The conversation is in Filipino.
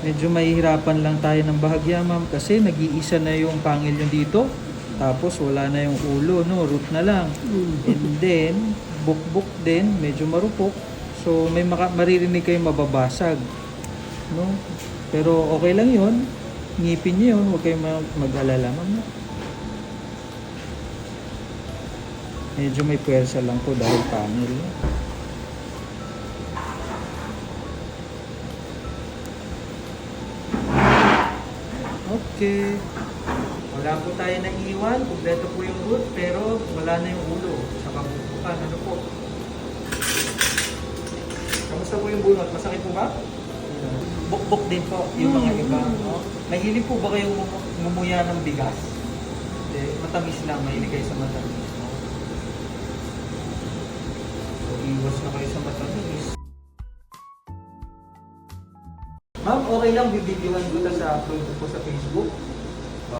Medyo mahihirapan lang tayo ng bahagya, ma'am, kasi nag-iisa na yung pangil yung dito. Tapos wala na yung ulo, no? Root na lang. And then, bukbuk din, medyo marupok. So, may maka- maririnig kayong mababasag. No? Pero okay lang yun. Ngipin niyo yun. Huwag kayong ma- mag-alala, ma'am. Medyo may puwersa lang po dahil pangil. no? Okay. Wala po tayo naiiwan. Kompleto po yung root, pero wala na yung ulo. Sa kabubukan. Ano po? Kamusta po yung bunot? Masakit po ba? Bukbok din po yung mga iba. No? Mahilig po ba kayong ngumuya ng bigas? Hindi. Matamis lang. Mahilig kayo sa matamis. Ma'am, okay lang bibidyoan ko sa upload ko sa Facebook.